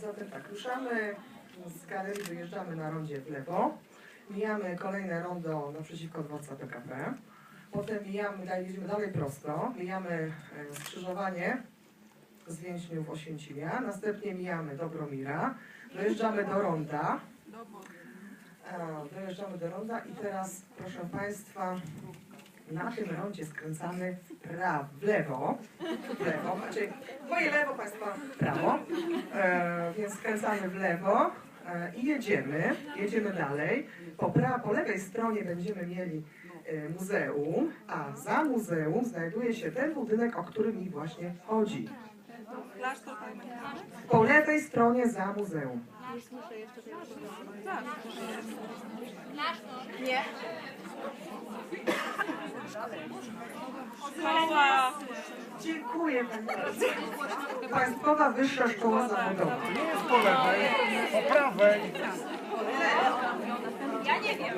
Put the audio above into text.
zatem tak, ruszamy z galerii, wyjeżdżamy na rondzie w lewo, mijamy kolejne rondo naprzeciwko dworca PKP, potem mijamy, dalej, dalej prosto, mijamy e, skrzyżowanie z więźniów Oświęcimia, następnie mijamy Dobromira, dojeżdżamy do ronda, E, dojeżdżamy do ronda i teraz, proszę Państwa, na tym rondzie skręcamy prawo, w lewo, w lewo, znaczy moje lewo, Państwa prawo, e, więc skręcamy w lewo e, i jedziemy, jedziemy dalej. Po, pra, po lewej stronie będziemy mieli e, muzeum, a za muzeum znajduje się ten budynek, o który mi właśnie chodzi. Po lewej stronie za muzeum. Nie. Szkoła. Dziękuję bardzo. Państwowa Wyższa Szkoła Zawodowa. Nie jest po lewej, po prawej. Ja nie wiem.